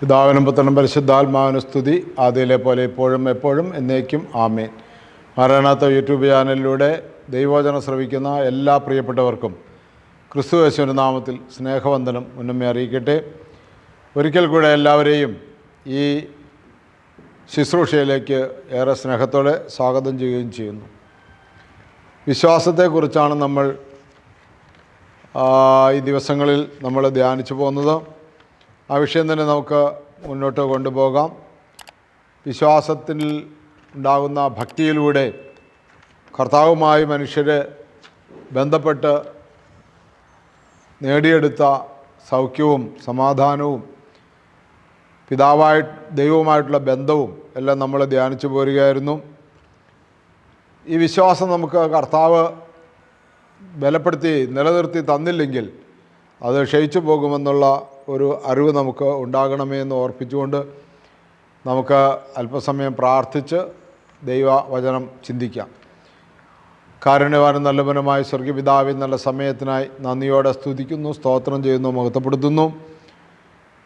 പിതാവിനും പുത്രനും പരിശുദ്ധാത്മാവിനും സ്തുതി. ആദ്യയിലെ പോലെ ഇപ്പോഴും എപ്പോഴും എന്നേക്കും ആമേൻ. മരണാത്ത യൂട്യൂബ് ചാനലിലൂടെ ദൈവോചനം ശ്രവിക്കുന്ന എല്ലാ പ്രിയപ്പെട്ടവർക്കും ക്രിസ്തു യേശുവിന്റെ നാമത്തിൽ സ്നേഹവന്ദനം മുന്നമേ അറിയിക്കട്ടെ. ഒരിക്കൽ കൂടെ എല്ലാവരെയും ഈ ശുശ്രൂഷയിലേക്ക് ഏറെ സ്നേഹത്തോടെ സ്വാഗതം ചെയ്യുകയും ചെയ്യുന്നു. വിശ്വാസത്തെക്കുറിച്ചാണ് നമ്മൾ ഈ ദിവസങ്ങളിൽ നമ്മൾ ധ്യാനിച്ചു പോകുന്നത്. ആ വിഷയം തന്നെ നമുക്ക് മുന്നോട്ട് കൊണ്ടുപോകാം. വിശ്വാസത്തിൽ ഉണ്ടാകുന്ന ഭക്തിയിലൂടെ കർത്താവുമായി മനുഷ്യരെ ബന്ധപ്പെട്ട് നേടിയെടുത്ത സൗഖ്യവും സമാധാനവും പിതാവായി ദൈവവുമായിട്ടുള്ള ബന്ധവും എല്ലാം നമ്മൾ ധ്യാനിച്ചു പോരുകയായിരുന്നു. ഈ വിശ്വാസം നമുക്ക് കർത്താവ് ബലപ്പെടുത്തി നിലനിർത്തി തന്നില്ലെങ്കിൽ അത് ക്ഷയിച്ചു പോകുമെന്നുള്ള ഒരു അറിവ് നമുക്ക് ഉണ്ടാകണമേ എന്ന് ഓർപ്പിച്ചുകൊണ്ട് നമുക്ക് അല്പസമയം പ്രാർത്ഥിച്ച് ദൈവവചനം ചിന്തിക്കാം. കാരുണ്യവാനും നല്ലവനുമായ സ്വർഗപിതാവി നല്ല സമയത്തിനായി നന്ദിയോടെ സ്തുതിക്കുന്നു സ്തോത്രം ചെയ്യുന്നു മഹത്വപ്പെടുത്തുന്നു.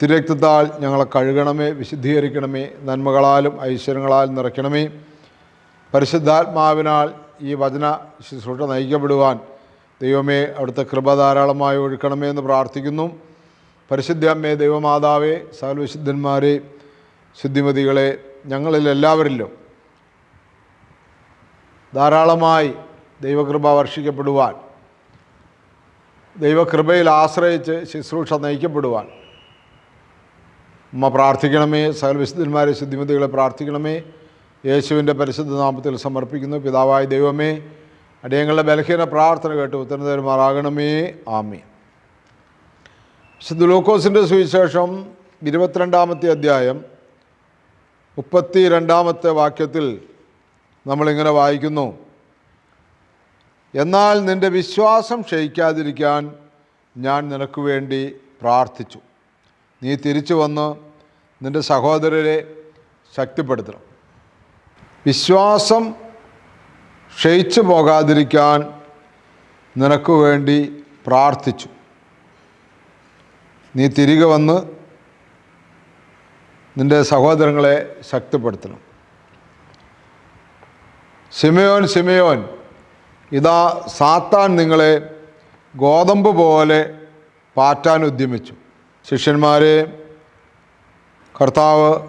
തിരക്തത്താൽ ഞങ്ങളെ കഴുകണമേ വിശുദ്ധീകരിക്കണമേ നന്മകളാലും ഐശ്വര്യങ്ങളാലും നിറയ്ക്കണമേ. പരിശുദ്ധാത്മാവിനാൽ ഈ വചന ശുശ്രൂഷ നയിക്കപ്പെടുവാൻ ദൈവമേ അവിടുത്തെ കൃപ ധാരാളമായി ഒഴുക്കണമേ എന്ന് പ്രാർത്ഥിക്കുന്നു. പരിശുദ്ധ അമ്മേ ദൈവമാതാവേ സകലവിശുദ്ധന്മാരെ ശുദ്ധിമതികളെ ഞങ്ങളിൽ എല്ലാവരിലും ധാരാളമായി ദൈവകൃപ വർഷിക്കപ്പെടുവാൻ ദൈവകൃപയിൽ ആശ്രയിച്ച് ശുശ്രൂഷ നയിക്കപ്പെടുവാൻ അമ്മ പ്രാർത്ഥിക്കണമേ സകലവിശുദ്ധന്മാരെ ശുദ്ധിമതികളെ പ്രാർത്ഥിക്കണമേ. യേശുവിന്റെ പരിശുദ്ധ നാമത്തിൽ സമർപ്പിക്കുന്നു. പിതാവായ ദൈവമേ അടിയങ്ങളുടെ ബലഹീന പ്രാർത്ഥന കേട്ട്. ഉത്തരം തരുമാറാകണമേ ആമേ വിശുദ്ധ ലൂക്കോസിന്റെ സുവിശേഷം ഇരുപത്തിരണ്ടാമത്തെ അധ്യായം മുപ്പത്തി രണ്ടാമത്തെ വാക്യത്തിൽ നമ്മളിങ്ങനെ വായിക്കുന്നു. എന്നാൽ നിന്റെ വിശ്വാസം ക്ഷയിക്കാതിരിക്കാൻ ഞാൻ നിനക്ക് വേണ്ടി പ്രാർത്ഥിച്ചു. നീ തിരിച്ചു വന്ന് നിന്റെ സഹോദരരെ ശക്തിപ്പെടുത്തണം. വിശ്വാസം ക്ഷയിച്ചു പോകാതിരിക്കാൻ നിനക്ക് വേണ്ടി പ്രാർത്ഥിച്ചു. നീ തിരികെ വന്ന് നിന്റെ സഹോദരങ്ങളെ ശക്തിപ്പെടുത്തണം. സിമയോൻ സിമയോൻ ഇതാ സാത്താൻ നിങ്ങളെ ഗോതമ്പ് പോലെ പാറ്റാൻ ഉദ്യമിച്ചു. ശിഷ്യന്മാരെ കർത്താവ്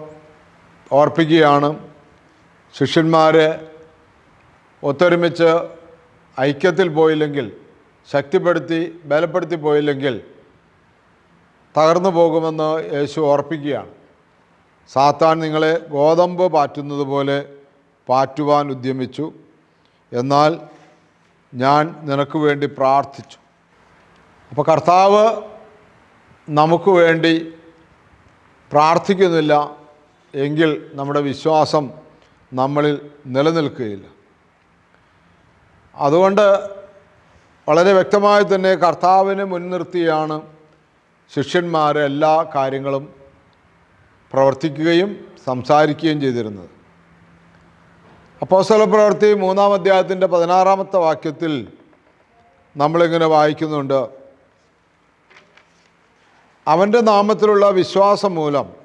ഓർപ്പിക്കുകയാണ്. ശിഷ്യന്മാരെ ഒത്തൊരുമിച്ച് ഐക്യത്തിൽ പോയില്ലെങ്കിൽ ശക്തിപ്പെടുത്തി ബലപ്പെടുത്തി പോയില്ലെങ്കിൽ തകർന്നു പോകുമെന്ന് യേശു ഓർപ്പിക്കുകയാണ്. സാത്താൻ നിങ്ങളെ ഗോതമ്പ് പാറ്റുന്നത് പോലെ പാറ്റുവാൻ ഉദ്യമിച്ചു. എന്നാൽ ഞാൻ നിനക്ക് വേണ്ടി പ്രാർത്ഥിച്ചു. അപ്പോൾ കർത്താവ് നമുക്ക് വേണ്ടി പ്രാർത്ഥിക്കുന്നില്ല എങ്കിൽ നമ്മുടെ വിശ്വാസം നമ്മളിൽ നിലനിൽക്കുകയില്ല. അതുകൊണ്ട് വളരെ വ്യക്തമായി തന്നെ കർത്താവിനെ മുൻനിർത്തിയാണ് ശിഷ്യന്മാർ എല്ലാ കാര്യങ്ങളും പ്രവർത്തിക്കുകയും സംസാരിക്കുകയും ചെയ്തിരുന്നത്. അപ്പോസ്തല പ്രവൃത്തി മൂന്നാം അധ്യായത്തിന്റെ പതിനാറാമത്തെ വാക്യത്തിൽ നമ്മളിങ്ങനെ വായിക്കുന്നുണ്ട്. അവന്റെ നാമത്തിലുള്ള വിശ്വാസം മൂലം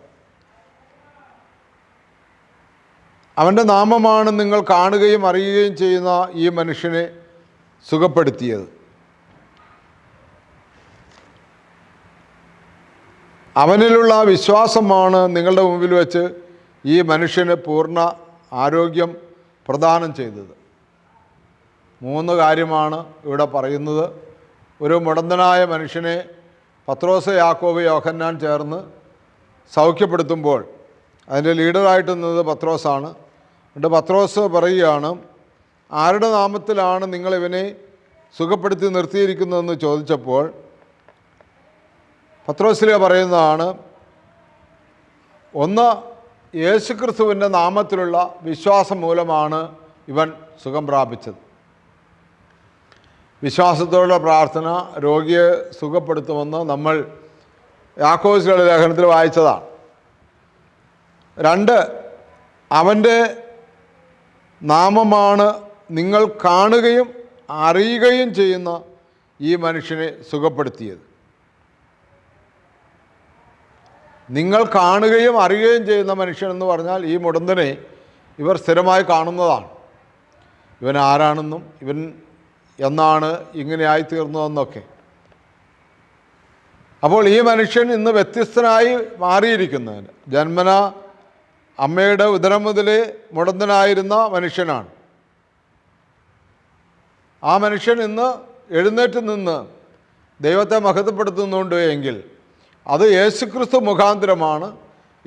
അവന്റെ നാമമാണ് നിങ്ങൾ കാണുകയും അറിയുകയും ചെയ്യുന്ന ഈ മനുഷ്യനെ സുഖപ്പെടുത്തിയത്. അവനിലുള്ള വിശ്വാസമാണ് നിങ്ങളുടെ മുമ്പിൽ വെച്ച് ഈ മനുഷ്യന് പൂർണ ആരോഗ്യം പ്രദാനം ചെയ്തത്. മൂന്ന് കാര്യമാണ് ഇവിടെ പറയുന്നത്. ഒരു മുടന്തനായ മനുഷ്യനെ പത്രോസ യാക്കോബ് യോഹന്നാൻ ചേർന്ന് സൗഖ്യപ്പെടുത്തുമ്പോൾ അതിന്റെ ലീഡറായിട്ട് നിന്നത് പത്രോസാണ്. എന്നിട്ട് പത്രോസ് പറയുകയാണ് ആരുടെ നാമത്തിലാണ് നിങ്ങളിവനെ സുഖപ്പെടുത്തി നിർത്തിയിരിക്കുന്നതെന്ന് ചോദിച്ചപ്പോൾ പത്രോസിലെ പറയുന്നതാണ് ഒന്ന് യേശുക്രിസ്തുവിന്റെ നാമത്തിലുള്ള വിശ്വാസം മൂലമാണ് ഇവൻ സുഖം പ്രാപിച്ചത്. വിശ്വാസത്തോടുള്ള പ്രാർത്ഥന രോഗിയെ സുഖപ്പെടുത്തുമെന്ന് നമ്മൾ യാക്കോസിയുടെ ലേഖനത്തിൽ വായിച്ചതാണ്. രണ്ട് അവന്റെ നാമമാണ് നിങ്ങൾ കാണുകയും അറിയുകയും ചെയ്യുന്ന ഈ മനുഷ്യനെ സുഖപ്പെടുത്തിയത്. നിങ്ങൾ കാണുകയും അറിയുകയും ചെയ്യുന്ന മനുഷ്യൻ എന്ന് പറഞ്ഞാൽ ഈ മുടന്തനെ ഇവർ സ്ഥിരമായി കാണുന്നതാണ്. ഇവൻ ആരാണെന്നും ഇവൻ എന്നാണ് ഇങ്ങനെ ആയിത്തീർന്നതെന്നൊക്കെ. അപ്പോൾ ഈ മനുഷ്യൻ ഇന്ന് വ്യത്യസ്തനായി മാറിയിരിക്കുന്നതിന് ജന്മന അമ്മയുടെ ഉദരം മുതലേ മുടന്തനായിരുന്ന മനുഷ്യനാണ്. ആ മനുഷ്യൻ ഇന്ന് എഴുന്നേറ്റ് നിന്ന് ദൈവത്തെ മഹത്വപ്പെടുത്തുന്നുണ്ട് എങ്കിൽ അത് യേശുക്രിസ്തു മുഖാന്തരമാണ്.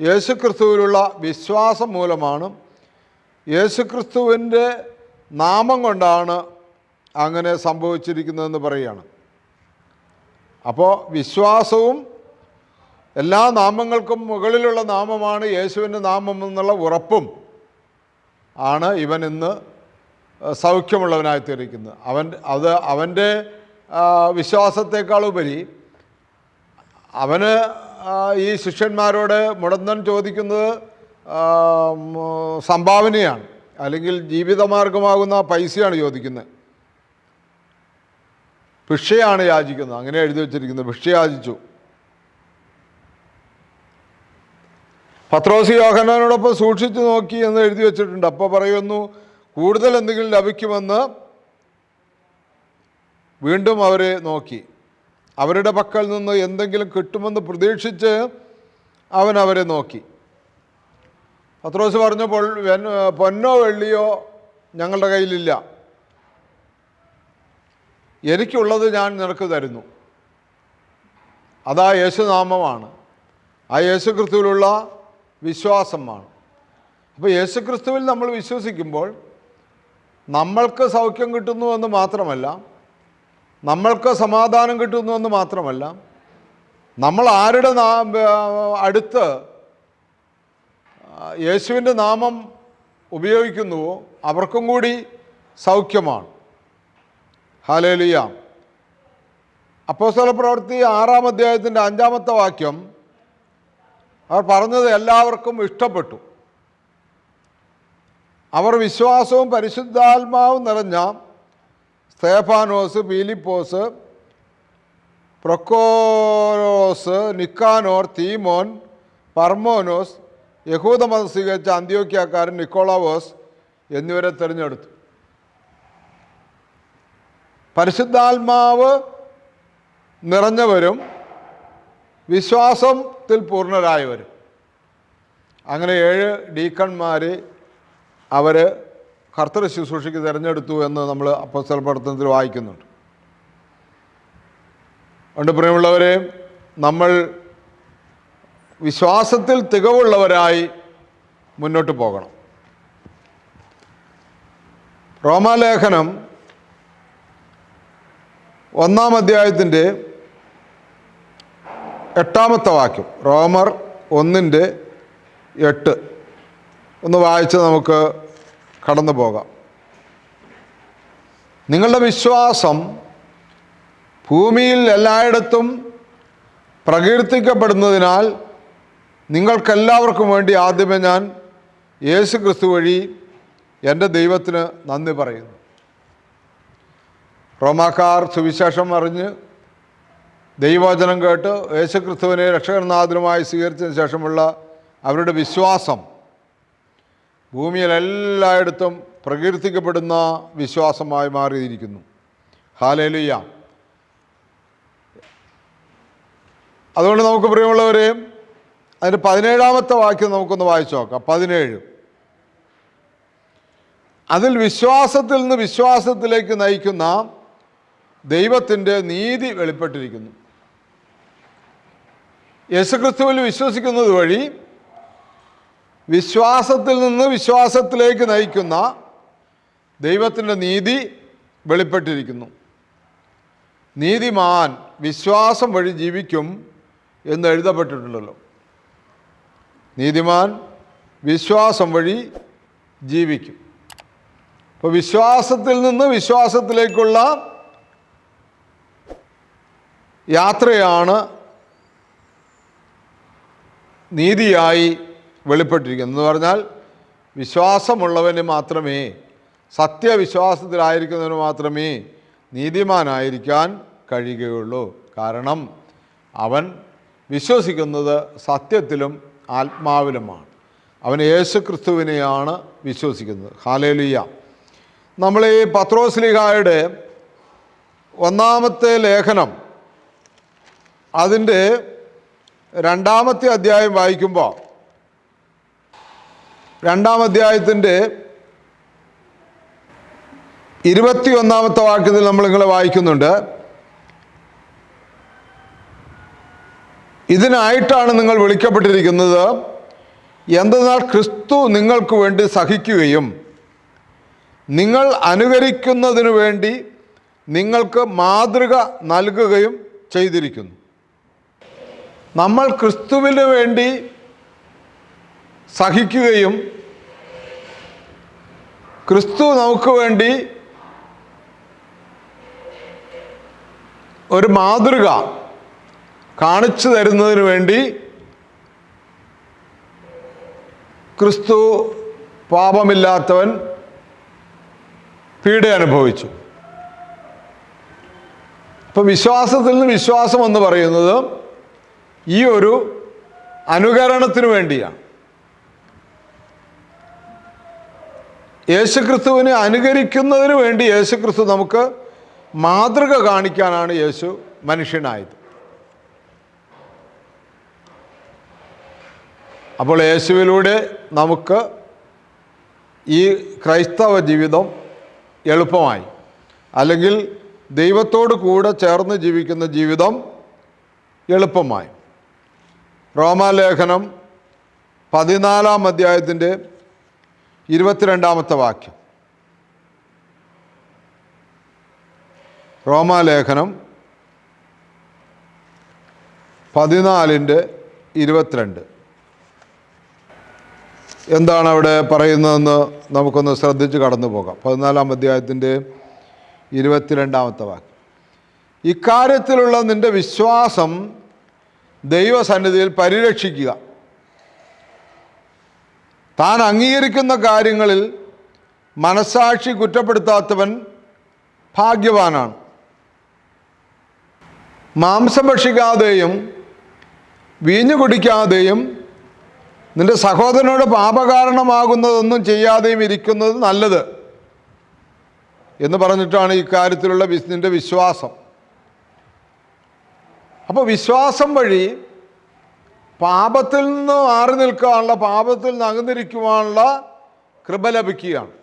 യേശുക്രിസ്തുവിലുള്ള വിശ്വാസം മൂലമാണ്. യേശുക്രിസ്തുവിന്റെ നാമം കൊണ്ടാണ് അങ്ങനെ സംഭവിച്ചിരിക്കുന്നതെന്ന് പറയുകയാണ്. അപ്പോൾ വിശ്വാസവും എല്ലാ നാമങ്ങൾക്കും മുകളിലുള്ള നാമമാണ് യേശുവിന്റെ നാമം എന്നുള്ള ഉറപ്പും ആണ് ഇവൻ ഇന്ന് സൗഖ്യമുള്ളവനായി തീർക്കുന്നത് അവൻ അത് അവന്റെ വിശ്വാസത്തെക്കാളുപരി അവന് ഈ ശിഷ്യന്മാരോട് മുടന്തൻ ചോദിക്കുന്നത് സംഭാവനയാണ്. അല്ലെങ്കിൽ ജീവിതമാർഗമാകുന്ന പൈസയാണ് ചോദിക്കുന്നത്. ഭിക്ഷയാണ് യാചിക്കുന്നത്. അങ്ങനെ എഴുതി വച്ചിരിക്കുന്നത് ഭിക്ഷ യാചിച്ചു. പത്രോസ് യോഹനാനോടൊപ്പം സൂക്ഷിച്ചു നോക്കി എന്ന് എഴുതി വെച്ചിട്ടുണ്ട്. അപ്പോൾ പറയുന്നു കൂടുതൽ എന്തെങ്കിലും ലഭിക്കുമെന്ന് വീണ്ടും അവരെ നോക്കി. അവരുടെ പക്കൽ നിന്ന് എന്തെങ്കിലും കിട്ടുമെന്ന് പ്രതീക്ഷിച്ച് അവൻ അവരെ നോക്കി. പത്രോസ് പറഞ്ഞപ്പോൾ പൊന്നോ വെള്ളിയോ ഞങ്ങളുടെ കയ്യിലില്ല. എനിക്കുള്ളത് ഞാൻ നിനക്ക് തരുന്നു. അതാ യേശുനാമമാണ്. ആ യേശുക്രിസ്തുവിലുള്ള വിശ്വാസമാണ് അപ്പോൾ യേശുക്രിസ്തുവിൽ നമ്മൾ വിശ്വസിക്കുമ്പോൾ നമ്മൾക്ക് സൗഖ്യം കിട്ടുന്നു എന്ന് മാത്രമല്ല നമ്മൾക്ക് സമാധാനം കിട്ടുന്നു എന്ന് മാത്രമല്ല നമ്മൾ ആരുടെ അടുത്ത് യേശുവിന്റെ നാമം ഉപയോഗിക്കുന്നുവോ അവർക്കും കൂടി സൗഖ്യമാണ്. ഹാലേലിയ. അപ്പോസ്തല പ്രവൃത്തി ആറാം അധ്യായത്തിന്റെ അഞ്ചാമത്തെ വാക്യം അവർ പറഞ്ഞത് എല്ലാവർക്കും ഇഷ്ടപ്പെട്ടു. അവർ വിശ്വാസവും പരിശുദ്ധാത്മാവും നിറഞ്ഞ സ്തേഫാനോസ് പീലിപ്പോസ് പ്രൊക്കോരോസ് നിക്കാനോർ തീമോൻ പർമോനോസ് യഹൂദമതം സ്വീകരിച്ച അന്ത്യോക്യക്കാരൻ നിക്കോളാവോസ് എന്നിവരെ തിരഞ്ഞെടുത്തു. പരിശുദ്ധാത്മാവ് നിറഞ്ഞവരും വിശ്വാസത്തിൽ പൂർണരായവർ അങ്ങനെ ഏഴ് ഡീക്കന്മാർ അവർ കർത്തൃ ശുശ്രൂഷയ്ക്ക് തിരഞ്ഞെടുത്തു എന്ന് നമ്മൾ അപ്പസ്തല പ്രവർത്തനത്തിൽ വായിക്കുന്നുണ്ട്. അതുകൊണ്ട് പ്രിയമുള്ളവരെ നമ്മൾ വിശ്വാസത്തിൽ തികവുള്ളവരായി മുന്നോട്ട് പോകണം. റോമാലേഖനം ഒന്നാം അധ്യായത്തിന്റെ എട്ടാമത്തെ വാക്യം റോമർ ഒന്നിന്റെ എട്ട്. ഒന്ന് വായിച്ച് നമുക്ക് കടന്നു പോകാം. നിങ്ങളുടെ വിശ്വാസം ഭൂമിയിൽ എല്ലായിടത്തും പ്രകീർത്തിക്കപ്പെടുന്നതിനാൽ നിങ്ങൾക്കെല്ലാവർക്കും വേണ്ടി ആദ്യമേ ഞാൻ യേശു ക്രിസ്തു വഴി എന്റെ ദൈവത്തിന് നന്ദി പറയുന്നു. റോമാക്കാർ സുവിശേഷം അറിഞ്ഞ് ദൈവവചനം കേട്ട് യേശുക്രിസ്തുവിനെ രക്ഷകനാഥനുമായി സ്വീകരിച്ചതിന് ശേഷമുള്ള അവരുടെ വിശ്വാസം ഭൂമിയിൽ എല്ലായിടത്തും പ്രകീർത്തിക്കപ്പെടുന്ന വിശ്വാസമായി മാറിയിരിക്കുന്നു. ഹാലേലുയ്യ അതുകൊണ്ട് നമുക്ക് പ്രിയമുള്ളവരെ അതിന് പതിനേഴാമത്തെ വാക്യം നമുക്കൊന്ന് വായിച്ചു നോക്കാം. പതിനേഴ്. അതിൽ വിശ്വാസത്തിൽ നിന്ന് വിശ്വാസത്തിലേക്ക് നയിക്കുന്ന ദൈവത്തിന്റെ നീതി വെളിപ്പെട്ടിരിക്കുന്നു. യേശുക്രിസ്തുവിൽ വിശ്വസിക്കുന്നത് വഴി വിശ്വാസത്തിൽ നിന്ന് വിശ്വാസത്തിലേക്ക് നയിക്കുന്ന ദൈവത്തിന്റെ നീതി വെളിപ്പെട്ടിരിക്കുന്നു. നീതിമാൻ വിശ്വാസം വഴി ജീവിക്കും എന്ന് എഴുതപ്പെട്ടിട്ടുണ്ടല്ലോ. നീതിമാൻ വിശ്വാസം വഴി ജീവിക്കും. അപ്പോൾ വിശ്വാസത്തിൽ നിന്ന് വിശ്വാസത്തിലേക്കുള്ള യാത്രയാണ് നീതിയായി വെളിപ്പെട്ടിരിക്കുന്നത് എന്ന് പറഞ്ഞാൽ വിശ്വാസമുള്ളവന് മാത്രമേ സത്യവിശ്വാസത്തിലായിരിക്കുന്നവന് മാത്രമേ നീതിമാനായിരിക്കാൻ കഴിയുകയുള്ളൂ. കാരണം അവൻ വിശ്വസിക്കുന്നത് സത്യത്തിലും ആത്മാവിലുമാണ്. അവൻ യേശു ക്രിസ്തുവിനെയാണ് വിശ്വസിക്കുന്നത്. ഹാലേലിയ. നമ്മൾ ഈ പത്രോസ്ലിഹായുടെ ഒന്നാമത്തെ ലേഖനം അതിന്റെ രണ്ടാമത്തെ അധ്യായം വായിക്കുമ്പോൾ രണ്ടാം അധ്യായത്തിന്റെ ഇരുപത്തി ഒന്നാമത്തെ വാക്യത്തിൽ നമ്മൾ നിങ്ങളെ വായിക്കുന്നുണ്ട്. ഇതിനായിട്ടാണ് നിങ്ങൾ വിളിക്കപ്പെട്ടിരിക്കുന്നത് എന്തെന്നാൽ ക്രിസ്തു നിങ്ങൾക്ക് വേണ്ടി സഹിക്കുകയും നിങ്ങൾ അനുകരിക്കുന്നതിനു വേണ്ടി നിങ്ങൾക്ക് മാതൃക നൽകുകയും ചെയ്തിരിക്കുന്നു. നമ്മൾ ക്രിസ്തുവിന് വേണ്ടി സഹിക്കുകയും ക്രിസ്തു നമുക്ക് വേണ്ടി ഒരു മാതൃക കാണിച്ചു തരുന്നതിന് വേണ്ടി ക്രിസ്തു പാപമില്ലാത്തവൻ പീഡ അനുഭവിച്ചു. ഇപ്പം വിശ്വാസത്തിൽ നിന്ന് വിശ്വാസം എന്ന് പറയുന്നത് ഈ ഒരു അനുകരണത്തിന് വേണ്ടിയാണ്. യേശുക്രിസ്തുവിനെ അനുകരിക്കുന്നതിന് വേണ്ടി യേശുക്രിസ്തു നമുക്ക് മാതൃക കാണിക്കാനാണ് യേശു മനുഷ്യനായത്. അപ്പോൾ യേശുവിലൂടെ നമുക്ക് ഈ ക്രൈസ്തവ ജീവിതം എളുപ്പമായി. അല്ലെങ്കിൽ ദൈവത്തോട് കൂടെ ചേർന്ന് ജീവിക്കുന്ന ജീവിതം എളുപ്പമായി. റോമാലേഖനം പതിനാലാം അധ്യായത്തിന്റെ ഇരുപത്തിരണ്ടാമത്തെ വാക്യം. റോമാലേഖനം പതിനാലിന്റെ ഇരുപത്തിരണ്ട്. എന്താണ് അവിടെ പറയുന്നതെന്ന് നമുക്കൊന്ന് ശ്രദ്ധിച്ച് കടന്നു പോകാം. പതിനാലാം അധ്യായത്തിന്റെ ഇരുപത്തിരണ്ടാമത്തെ വാക്യം. ഇക്കാര്യത്തിലുള്ള നിന്റെ വിശ്വാസം ദൈവസന്നിധിയിൽ പരിരക്ഷിക്കുക. താൻ അംഗീകരിക്കുന്ന കാര്യങ്ങളിൽ മനസാക്ഷി കുറ്റപ്പെടുത്താത്തവൻ ഭാഗ്യവാനാണ്. മാംസം ഭക്ഷിക്കാതെയും വീഞ്ഞു കുടിക്കാതെയും നിന്റെ സഹോദരനോട് പാപകാരണമാകുന്നതൊന്നും ചെയ്യാതെയും ഇരിക്കുന്നത് നല്ലത് എന്ന് പറഞ്ഞിട്ടാണ് ഇക്കാര്യത്തിലുള്ള നിന്റെ വിശ്വാസം. അപ്പോൾ വിശ്വാസം വഴി പാപത്തിൽ നിന്ന് മാറി നിൽക്കാനുള്ള പാപത്തിൽ നിന്ന് അകന്നിരിക്കുവാനുള്ള കൃപ ലഭിക്കുകയാണ്.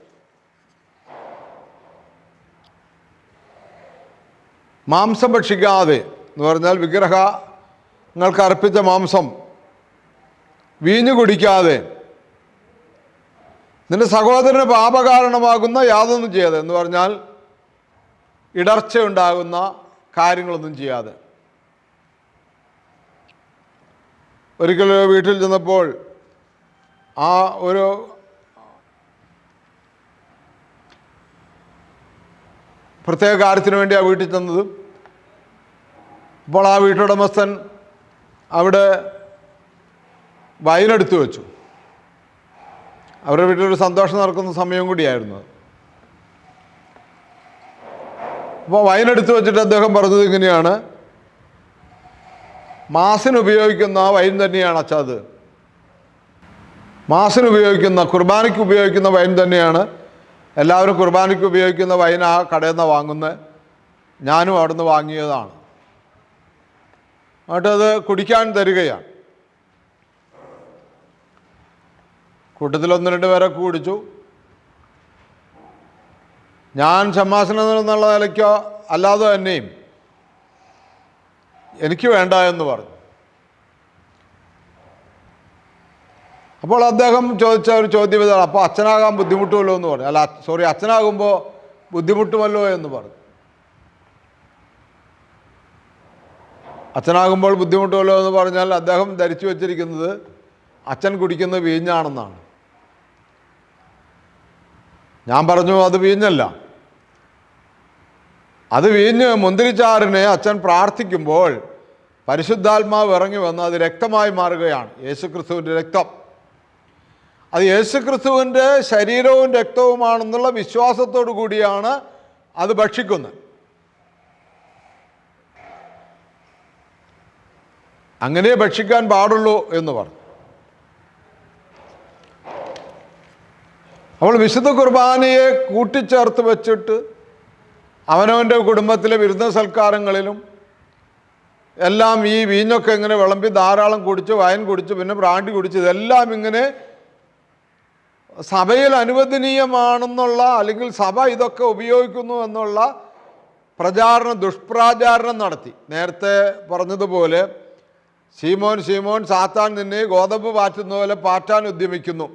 മാംസം ഭക്ഷിക്കാതെ എന്ന് പറഞ്ഞാൽ വിഗ്രഹങ്ങൾക്ക് അർപ്പിച്ച മാംസം വീഞ്ഞു കുടിക്കാതെ നിന്റെ സഹോദരന് പാപകാരണമാകുന്ന യാതൊന്നും ചെയ്യാതെ എന്ന് പറഞ്ഞാൽ ഇടർച്ച ഉണ്ടാകുന്ന കാര്യങ്ങളൊന്നും ചെയ്യാതെ. ഒരിക്കൽ വീട്ടിൽ ചെന്നപ്പോൾ ആ ഒരു പ്രത്യേക കാര്യത്തിന് വേണ്ടി ആ വീട്ടിൽ ചെന്നത് അപ്പോൾ ആ വീട്ടുടമസ്ഥൻ അവിടെ വയനെടുത്ത് വെച്ചു അവരുടെ വീട്ടിലൊരു സന്തോഷം നടക്കുന്ന സമയം കൂടിയായിരുന്നു. അപ്പോൾ വൈനെടുത്ത് വെച്ചിട്ട് അദ്ദേഹം പറഞ്ഞത് ഇങ്ങനെയാണ് മാസിന് ഉപയോഗിക്കുന്ന വൈൻ തന്നെയാണ് അച്ഛാ അത്. മാസിന് ഉപയോഗിക്കുന്ന കുർബാനയ്ക്ക് ഉപയോഗിക്കുന്ന വൈൻ തന്നെയാണ്. എല്ലാവരും കുർബാനയ്ക്ക് ഉപയോഗിക്കുന്ന വൈൻ ആ കടയിൽ നിന്ന് വാങ്ങുന്നത് ഞാനും അവിടുന്ന് വാങ്ങിയതാണ്. എന്നിട്ടത് കുടിക്കാൻ തരികയാണ്. കൂട്ടത്തിൽ ഒന്ന് രണ്ട് പേരൊക്കെ കുടിച്ചു. ഞാൻ ഷമ്മാസനം എന്നുള്ള നിലയ്ക്കോ അല്ലാതെ തന്നെയും എനിക്ക് വേണ്ട എന്ന് പറഞ്ഞു. അപ്പോൾ അദ്ദേഹം ചോദിച്ച ഒരു ചോദ്യം ഇതാണ്. അപ്പോൾ അച്ഛനാകാൻ ബുദ്ധിമുട്ടുമല്ലോ എന്ന് പറഞ്ഞു. അല്ല സോറി അച്ഛനാകുമ്പോൾ ബുദ്ധിമുട്ടുമല്ലോ എന്ന് പറഞ്ഞു. അച്ഛനാകുമ്പോൾ ബുദ്ധിമുട്ടുമല്ലോ എന്ന് പറഞ്ഞാൽ അദ്ദേഹം ധരിച്ചു വച്ചിരിക്കുന്നത് അച്ഛൻ കുടിക്കുന്ന വീഞ്ഞാണെന്നാണ്. ഞാൻ പറഞ്ഞു അത് വീഞ്ഞല്ല. അത് വീഞ്ഞ് മുന്തിരിച്ചാറിനെ അച്ഛൻ പ്രാർത്ഥിക്കുമ്പോൾ പരിശുദ്ധാത്മാവ് ഇറങ്ങി വന്ന് അത് രക്തമായി മാറുകയാണ്. യേശുക്രിസ്തുവിന്റെ രക്തം. അത് യേശുക്രിസ്തുവിന്റെ ശരീരവും രക്തവുമാണെന്നുള്ള വിശ്വാസത്തോടു കൂടിയാണ് അത് ഭക്ഷിക്കുന്നത്. അങ്ങനെ ഭക്ഷിക്കാൻ പാടുള്ളൂ എന്ന് പറഞ്ഞു. അവൾ വിശുദ്ധ കുർബാനയെ കൂട്ടിച്ചേർത്ത് വെച്ചിട്ട് അവനവന്റെ കുടുംബത്തിലെ വിരുന്ന സൽക്കാരങ്ങളിലും എല്ലാം ഈ വീഞ്ഞൊക്കെ ഇങ്ങനെ വിളമ്പി ധാരാളം കുടിച്ച് വയൻ കുടിച്ച് പിന്നെ ബ്രാണ്ടി കുടിച്ച് ഇതെല്ലാം ഇങ്ങനെ സഭയിൽ അനുവദനീയമാണെന്നുള്ള അല്ലെങ്കിൽ സഭ ഇതൊക്കെ ഉപയോഗിക്കുന്നു എന്നുള്ള പ്രചാരണം ദുഷ്പ്രചാരണം നടത്തി. നേരത്തെ പറഞ്ഞതുപോലെ ശീമോൻ ശീമോൻ സാത്താൻ നിന്നെ ഗോതമ്പ് പാറ്റുന്ന പോലെ പാറ്റാൻ ഉദ്യമിക്കുന്നു.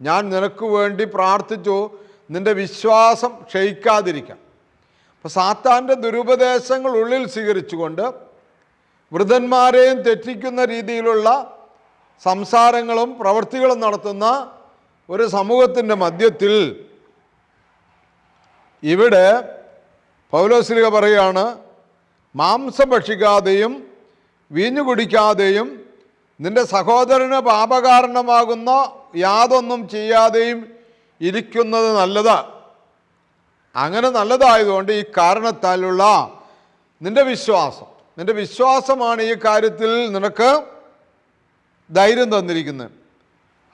ഞാൻ നിനക്ക് വേണ്ടി പ്രാർത്ഥിച്ചു. നിന്റെ വിശ്വാസം ക്ഷയിക്കാതിരിക്കാം അപ്പോൾ സാത്താന്റെ ദുരുപദേശങ്ങൾ ഉള്ളിൽ സ്വീകരിച്ചുകൊണ്ട് വൃദ്ധന്മാരെയും തെറ്റിക്കുന്ന രീതിയിലുള്ള സംസാരങ്ങളും പ്രവൃത്തികളും നടത്തുന്ന ഒരു സമൂഹത്തിന്റെ മധ്യത്തിൽ ഇവിടെ പൗലോസ്ലിക പറയുകയാണ് മാംസം ഭക്ഷിക്കാതെയും വീഞ്ഞു കുടിക്കാതെയും നിന്റെ സഹോദരന് പാപകാരണമാകുന്ന യാതൊന്നും ചെയ്യാതെയും ഇരിക്കുന്നത് നല്ലത്. അങ്ങനെ നല്ലതായതുകൊണ്ട് ഈ കാരണത്താലുള്ള നിന്റെ വിശ്വാസം. നിന്റെ വിശ്വാസമാണ് ഈ കാര്യത്തിൽ നിനക്ക് ധൈര്യം തന്നിരിക്കുന്നത്.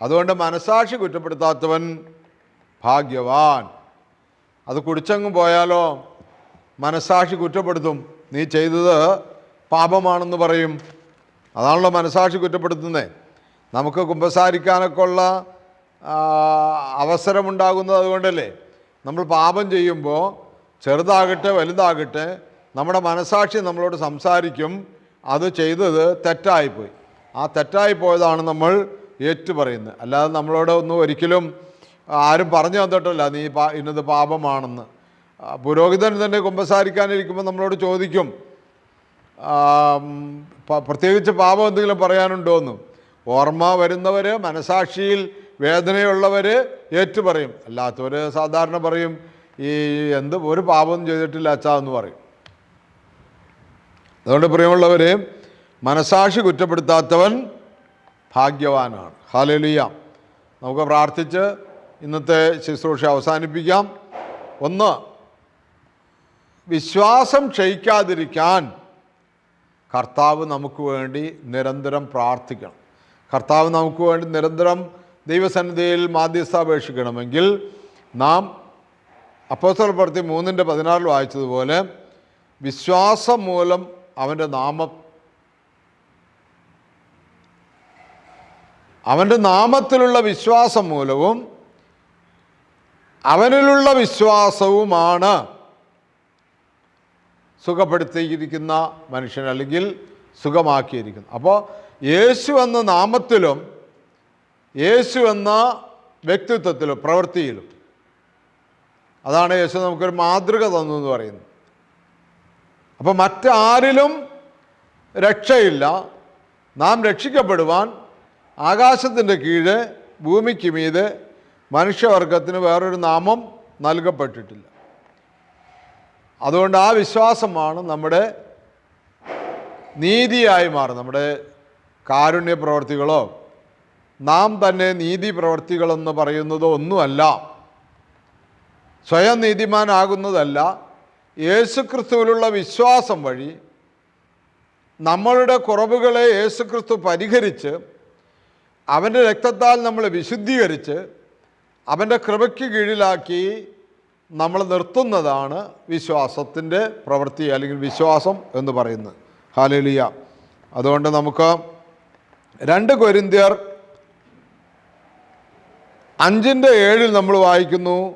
അതുകൊണ്ട് മനസാക്ഷി കുറ്റപ്പെടുത്താത്തവൻ ഭാഗ്യവാൻ. അത് കുടിച്ചങ്ങ് പോയാലോ? മനസാക്ഷി കുറ്റപ്പെടുത്തും. നീ ചെയ്തത് പാപമാണെന്ന് പറയും. അതാണല്ലോ മനസാക്ഷി കുറ്റപ്പെടുത്തുന്നത് നമുക്ക് കുമ്പസാരിക്കാനൊക്കെ ഉള്ള അവസരമുണ്ടാകുന്നത് അതുകൊണ്ടല്ലേ? നമ്മൾ പാപം ചെയ്യുമ്പോൾ ചെറുതാകട്ടെ വലുതാകട്ടെ നമ്മുടെ മനസാക്ഷി നമ്മളോട് സംസാരിക്കും. അത് ചെയ്തത് തെറ്റായിപ്പോയി. ആ തെറ്റായി പോയതാണ് നമ്മൾ ഏറ്റു പറയുന്നത് അല്ലാതെ നമ്മളോട് ഒന്നും ഒരിക്കലും ആരും പറഞ്ഞു തന്നിട്ടല്ല നീ പാ ഇന്നത് പാപമാണെന്ന്. പുരോഹിതൻ തന്നെ കുമ്പസാരിക്കാനിരിക്കുമ്പോൾ നമ്മളോട് ചോദിക്കും പ്രത്യേകിച്ച് പാപം എന്തെങ്കിലും പറയാനുണ്ടോ എന്ന് ഓർമ്മ വരുന്നവർ മനസാക്ഷിയിൽ വേദനയുള്ളവർ ഏറ്റുപറയും. അല്ലാത്തവർ സാധാരണ പറയും ഈ എന്ത് ഒരു പാപമൊന്നും ചെയ്തിട്ടില്ല അച്ഛാ എന്ന് പറയും. അതുകൊണ്ട് പ്രിയമുള്ളവർ മനസാക്ഷി കുറ്റപ്പെടുത്താത്തവൻ ഭാഗ്യവാനാണ്. ഹാലലിയ നമുക്ക് പ്രാർത്ഥിച്ച് ഇന്നത്തെ ശുശ്രൂഷ അവസാനിപ്പിക്കാം. ഒന്ന് വിശ്വാസം ക്ഷയിക്കാതിരിക്കാൻ കർത്താവ് നമുക്ക് വേണ്ടി നിരന്തരം പ്രാർത്ഥിക്കണം. കർത്താവ് നമുക്ക് വേണ്ടി നിരന്തരം ദൈവസന്നിധിയിൽ മാധ്യസ്ഥ അപേക്ഷിക്കണമെങ്കിൽ നാം അപ്പോസ്തല പ്രവൃത്തി മൂന്നിന്റെ പതിനാറിൽ വായിച്ചതുപോലെ വിശ്വാസം മൂലം അവന്റെ നാമം അവന്റെ നാമത്തിലുള്ള വിശ്വാസം മൂലവും അവനിലുള്ള വിശ്വാസവുമാണ് സുഖപ്പെടുത്തിയിരിക്കുന്ന മനുഷ്യൻ അല്ലെങ്കിൽ സുഖമാക്കിയിരിക്കുന്നു അപ്പോൾ യേശു എന്ന നാമത്തിലും യേശു എന്ന വ്യക്തിത്വത്തിലും പ്രവൃത്തിയിലും. അതാണ് യേശു നമുക്കൊരു മാതൃക തന്നു എന്ന് പറയുന്നത്. അപ്പോൾ മറ്റാരിലും രക്ഷയില്ല. നാം രക്ഷിക്കപ്പെടുവാൻ ആകാശത്തിന്റെ കീഴ് ഭൂമിക്ക് മീതെ മനുഷ്യവർഗത്തിന് വേറൊരു നാമം നൽകപ്പെട്ടിട്ടില്ല. അതുകൊണ്ട് ആ വിശ്വാസമാണ് നമ്മുടെ നീതിയായി മാറും നമ്മുടെ കാരുണ്യ പ്രവർത്തികളോ നാം തന്നെ നീതി പ്രവർത്തികളെന്ന് പറയുന്നത് ഒന്നുമല്ല. സ്വയം നീതിമാനാകുന്നതല്ല. യേശുക്രിസ്തുവിലുള്ള വിശ്വാസം വഴി നമ്മളുടെ കുറവുകളെ യേശുക്രിസ്തു പരിഹരിച്ച് അവന്റെ രക്തത്താൽ നമ്മൾ വിശുദ്ധീകരിച്ച് അവന്റെ കൃപയ്ക്ക് കീഴിലാക്കി നമ്മൾ നിർത്തുന്നതാണ് വിശ്വാസത്തിന്റെ പ്രവൃത്തി അല്ലെങ്കിൽ വിശ്വാസം എന്ന് പറയുന്നത്. ഹാലലിയ അതുകൊണ്ട് നമുക്ക് രണ്ട് കൊരിന്ത്യർ അഞ്ചിന്റെ ഏഴിൽ നമ്മൾ വായിക്കുന്നു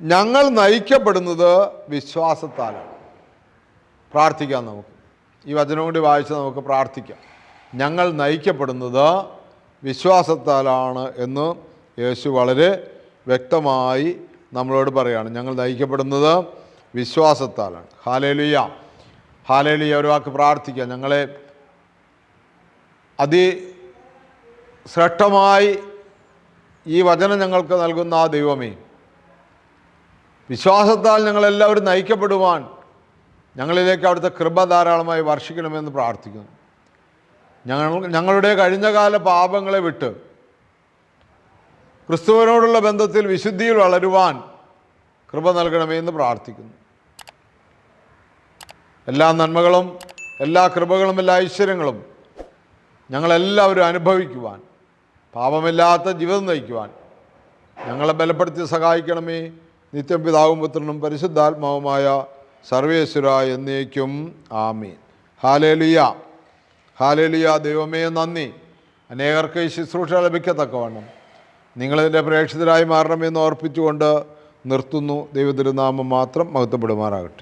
ഞങ്ങൾ നയിക്കപ്പെടുന്നത് വിശ്വാസത്താലാണ്. പ്രാർത്ഥിക്കാം നമുക്ക്. ഈ വചനം കൂടി വായിച്ച് നമുക്ക് പ്രാർത്ഥിക്കാം. ഞങ്ങൾ നയിക്കപ്പെടുന്നത് വിശ്വാസത്താലാണ് എന്ന് യേശു വളരെ വ്യക്തമായി നമ്മളോട് പറയുകയാണ് ഞങ്ങൾ നയിക്കപ്പെടുന്നത് വിശ്വാസത്താലാണ്. ഹാലേലുയ. ഹാലേലുയ ഒരു വാക്ക് പ്രാർത്ഥിക്കാം. ഞങ്ങളെ അതി ശ്രേഷ്ഠമായി ഈ വചനം ഞങ്ങൾക്ക് നൽകുന്ന ആ ദൈവമേ. വിശ്വാസത്താൽ ഞങ്ങളെല്ലാവരും നയിക്കപ്പെടുവാൻ ഞങ്ങളിലേക്ക് അവിടുത്തെ കൃപ ധാരാളമായി വർഷിക്കണമെന്ന് പ്രാർത്ഥിക്കുന്നു. ഞങ്ങൾ ഞങ്ങളുടെ കഴിഞ്ഞകാല പാപങ്ങളെ വിട്ട് ക്രിസ്തുവിനോടുള്ള ബന്ധത്തിൽ വിശുദ്ധിയിൽ വളരുവാൻ കൃപ നൽകണമേ എന്ന് പ്രാർത്ഥിക്കുന്നു. എല്ലാ നന്മകളും എല്ലാ കൃപകളും എല്ലാ ഐശ്വര്യങ്ങളും ഞങ്ങളെല്ലാവരും അനുഭവിക്കുവാൻ പാപമില്ലാത്ത ജീവിതം നയിക്കുവാൻ. ഞങ്ങളെ ബലപ്പെടുത്തി സഹായിക്കണമേ. നിത്യം പിതാവും പുത്രനും പരിശുദ്ധാത്മാവുമായ സർവേശ്വര എന്നേക്കും ആമീൻ. ഹാലേലിയ. ഹാലേലിയ. ദൈവമേ നന്ദി. അനേകർക്ക് ശുശ്രൂഷ ലഭിക്കത്തക്കവണ്ണം. നിങ്ങളിതിന്റെ പ്രേക്ഷിതരായി മാറണമെന്ന് ഓർപ്പിച്ചുകൊണ്ട് നിർത്തുന്നു. ദൈവതിരുനാമം മാത്രം മഹത്വപ്പെടുമാറാകട്ടെ.